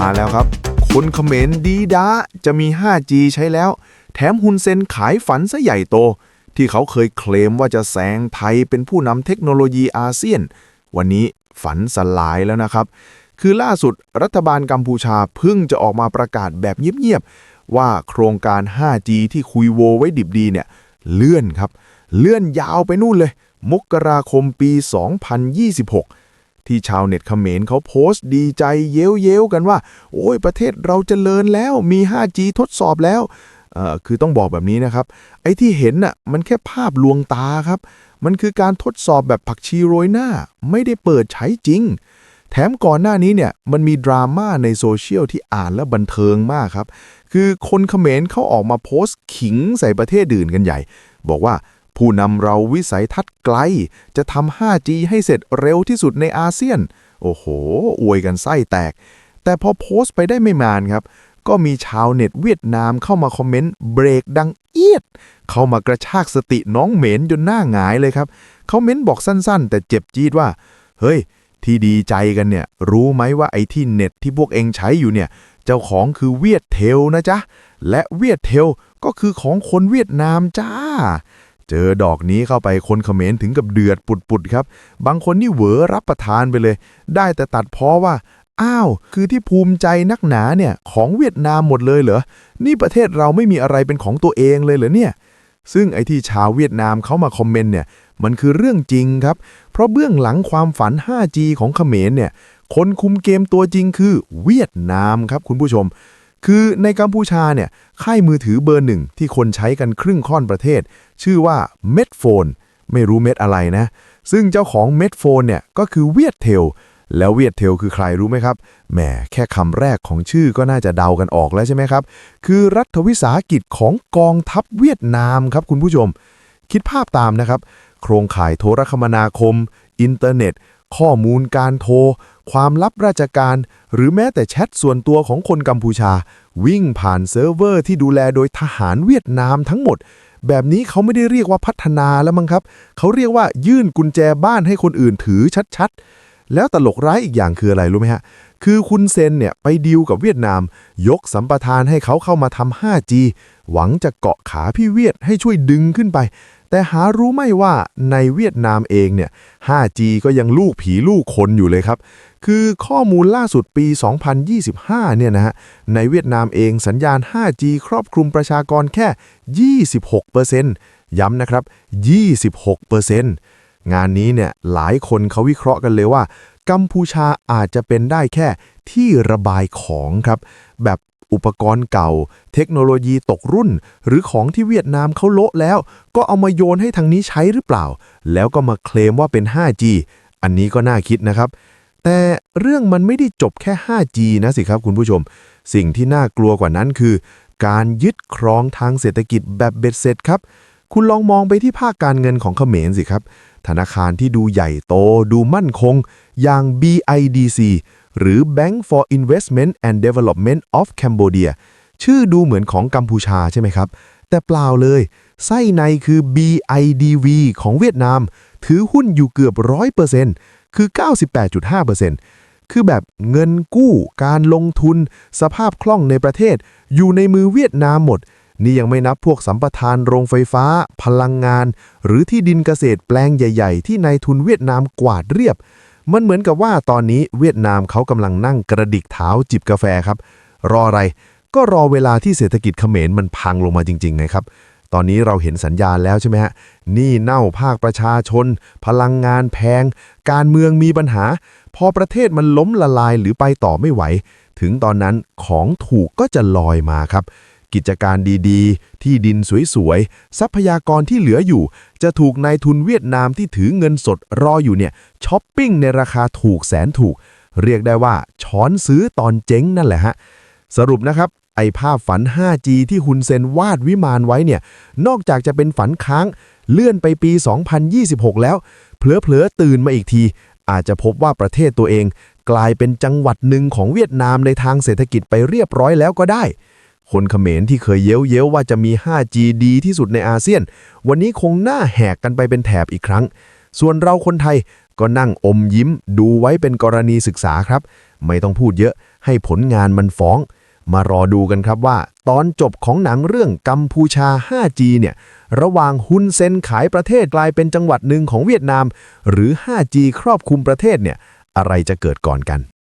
มาแล้วครับ คนเขมรดีด้าจะมี 5G ใช้แล้ว แถมฮุนเซนขายฝันซะใหญ่โต ที่เขาเคยเคลมว่าจะแซงไทยเป็นผู้นำเทคโนโลยีอาเซียน วันนี้ฝันสลายแล้วนะครับ คือล่าสุดรัฐบาลกัมพูชาเพิ่งจะออกมาประกาศแบบเงียบๆ ว่าโครงการ 5G ที่คุยโวไว้ดิบดีเนี่ยเลื่อนครับ เลื่อนยาวไปนู่นเลย มกราคมปี 2026 ที่ชาวเน็ตเขมรเขาโพสต์ดีใจเย้ยวเย้วๆกันว่า โอ้ยประเทศเราเจริญแล้วมี 5G ทดสอบแล้วเอ่อคือต้องบอกแบบนี้นะครับ ไอ้ที่เห็นน่ะมันแค่ภาพลวงตาครับ มันคือการทดสอบแบบผักชีโรยหน้า ไม่ได้เปิดใช้จริง แถมก่อนหน้านี้เนี่ยมันมีดราม่าในโซเชียลที่อ่านแล้วบันเทิงมากครับ คือคนเขมรเขาออกมาโพสต์ขิงใส่ประเทศอื่นกันใหญ่ บอกว่า ผู้นำเราวิสัยทัศน์ไกล จะทำ 5G ให้เสร็จเร็วที่สุดในอาเซียน โอ้โห อวยกันไส้แตก แต่พอโพสต์ไปได้ไม่นานครับ ก็มีชาวเน็ตเวียดนามเข้ามาคอมเมนต์เบรกดังเอียด เข้ามากระชากสติน้องเหม็นจนหน้าหงายเลยครับ เขาเม้นบอกสั้นๆ แต่เจ็บจี๊ดว่า เฮ้ย ที่ดีใจกันเนี่ย รู้ไหมว่าไอ้ที่เน็ตที่พวกเองใช้อยู่เนี่ย เจ้าของคือเวียดเทลนะจ๊ะ และเวียดเทลก็คือของคนเวียดนามจ้า เจอดอกนี้เข้าไปคนเขมรถึงกับเดือดปุดๆครับ บางคนนี่เหวอรับประทานไปเลย ได้แต่ตัดพ้อว่า อ้าว คือที่ภูมิใจนักหนาเนี่ย ของเวียดนามหมดเลยเหรอ นี่ประเทศเราไม่มีอะไรเป็นของตัวเองเลยเหรอเนี่ย ซึ่งไอ้ที่ชาวเวียดนามเขามาคอมเมนต์เนี่ย มันคือเรื่องจริงครับ เพราะเบื้องหลังความฝัน 5G ของเขมรเนี่ย คนคุมเกมตัวจริงคือเวียดนามครับคุณผู้ชม คือในกัมพูชาเนี่ยค่ายมือถือเบอร์หนึ่งที่คนใช้กันครึ่งค่อนประเทศ ชื่อว่าเม็ดโฟนไม่รู้เม็ดอะไรนะ ซึ่งเจ้าของเม็ดโฟนเนี่ยก็คือเวียดเทล แล้วเวียดเทลคือใครรู้ไหมครับ แหมแค่คำแรกของชื่อก็น่าจะเดากันออกแล้วใช่ไหมครับ คือรัฐวิสาหกิจของกองทัพเวียดนามครับคุณผู้ชม คิดภาพตามนะครับ โครงข่ายโทรคมนาคม อินเทอร์เน็ต ข้อมูลการโทร ความลับราชการ หรือแม้แต่แชทส่วนตัวของคนกัมพูชา วิ่งผ่านเซิร์ฟเวอร์ที่ดูแลโดยทหารเวียดนามทั้งหมด แบบนี้เขาไม่ได้เรียกว่าพัฒนาแล้วมั้งครับ เขาเรียกว่ายื่นกุญแจบ้านให้คนอื่นถือชัดๆ แล้วตลกร้ายอีกอย่างคืออะไรรู้ไหมฮะ คือคุณเซนเนี่ยไปดีลกับเวียดนาม ยกสัมปทานให้เขาเข้ามาทำ 5G หวังจะเกาะขาพี่เวียดให้ช่วยดึงขึ้นไป แต่หารู้ไม่ว่าในเวียดนามเองเนี่ย 5G ก็ยังลูกผีลูกคนอยู่เลยครับ คือข้อมูลล่าสุดปี 2025 เนี่ยนะฮะ ในเวียดนามเองสัญญาณ 5G ครอบคลุมประชากรแค่ 26%ย้ำนะครับ 26% งานนี้เนี่ยหลายคนเขาวิเคราะห์กันเลยว่า กัมพูชาอาจจะเป็นได้แค่ที่ระบายของครับ แบบอุปกรณ์เก่า เทคโนโลยีตกรุ่น หรือของที่เวียดนามเขาโละแล้ว ก็เอามาโยนให้ทางนี้ใช้หรือเปล่า แล้วก็มาเคลมว่าเป็น 5G อันนี้ก็น่าคิดนะครับ แต่เรื่องมันไม่ได้จบแค่ 5G นะสิครับคุณผู้ชม สิ่งที่น่ากลัวกว่านั้นคือ การยึดครองทางเศรษฐกิจแบบเบ็ดเสร็จครับ คุณลองมองไปที่ภาคการเงินของเขมรสิครับ ธนาคารที่ดูใหญ่โตดูมั่นคง อย่าง BIDC หรือ Bank for Investment and Development of Cambodia ชื่อดูเหมือนของกัมพูชาใช่ไหมครับ แต่เปล่าเลย ไส้ในคือ BIDV ของเวียดนาม ถือหุ้นอยู่เกือบ 100%คือ 98.5%คือแบบเงินกู้ การลงทุน สภาพคล่องในประเทศ อยู่ในมือเวียดนามหมด นี่ยังไม่นับพวกสัมปทานโรงไฟฟ้า พลังงาน หรือที่ดินเกษตรแปลงใหญ่ ๆ ที่นายทุนเวียดนามกวาดเรียบ มันเหมือนกับว่าตอนนี้เวียดนามเขากำลังนั่งกระดิกเท้าจิบกาแฟครับ รออะไรก็รอเวลาที่เศรษฐกิจเขมรมันพังลงมาจริงๆไงครับ ตอนนี้เราเห็นสัญญาณแล้วใช่ไหมฮะ นี่เน่าภาคประชาชน พลังงานแพง การเมืองมีปัญหา พอประเทศมันล้มละลายหรือไปต่อไม่ไหว ถึงตอนนั้นของถูกก็จะลอยมาครับ กิจการดีๆ ที่ดินสวยๆ ทรัพยากรที่เหลืออยู่ จะถูกนายทุนเวียดนามที่ถือเงินสดรออยู่เนี่ยช้อปปิ้งในราคาถูกแสนถูก เรียกได้ว่าช้อนซื้อตอนเจ๊งนั่นแหละฮะ สรุปนะครับ ไอภาพฝัน 5G ที่ฮุนเซนวาดวิมานไว้เนี่ย นอกจากจะเป็นฝันค้าง เลื่อนไปปี 2026 แล้ว เผลอๆตื่นมาอีกที อาจจะพบว่าประเทศตัวเองกลายเป็นจังหวัดหนึ่งของเวียดนามในทางเศรษฐกิจไปเรียบร้อยแล้วก็ได้ คนเขมรที่เคยเย้ยวเย้ยวว่าจะมี 5G ดีที่สุดในอาเซียน วันนี้คงหน้าแหกกันไปเป็นแถบอีกครั้ง ส่วนเราคนไทยก็นั่งอมยิ้ม ดูไว้เป็นกรณีศึกษาครับ ไม่ต้องพูดเยอะให้ผลงานมันฟ้อง มารอดูกันครับว่า ตอนจบของหนังเรื่องกัมพูชา 5G เนี่ย ระหว่างฮุนเซนขายประเทศกลายเป็นจังหวัดหนึ่งของเวียดนาม หรือ 5G ครอบคลุมประเทศเนี่ย อะไรจะเกิดก่อนกัน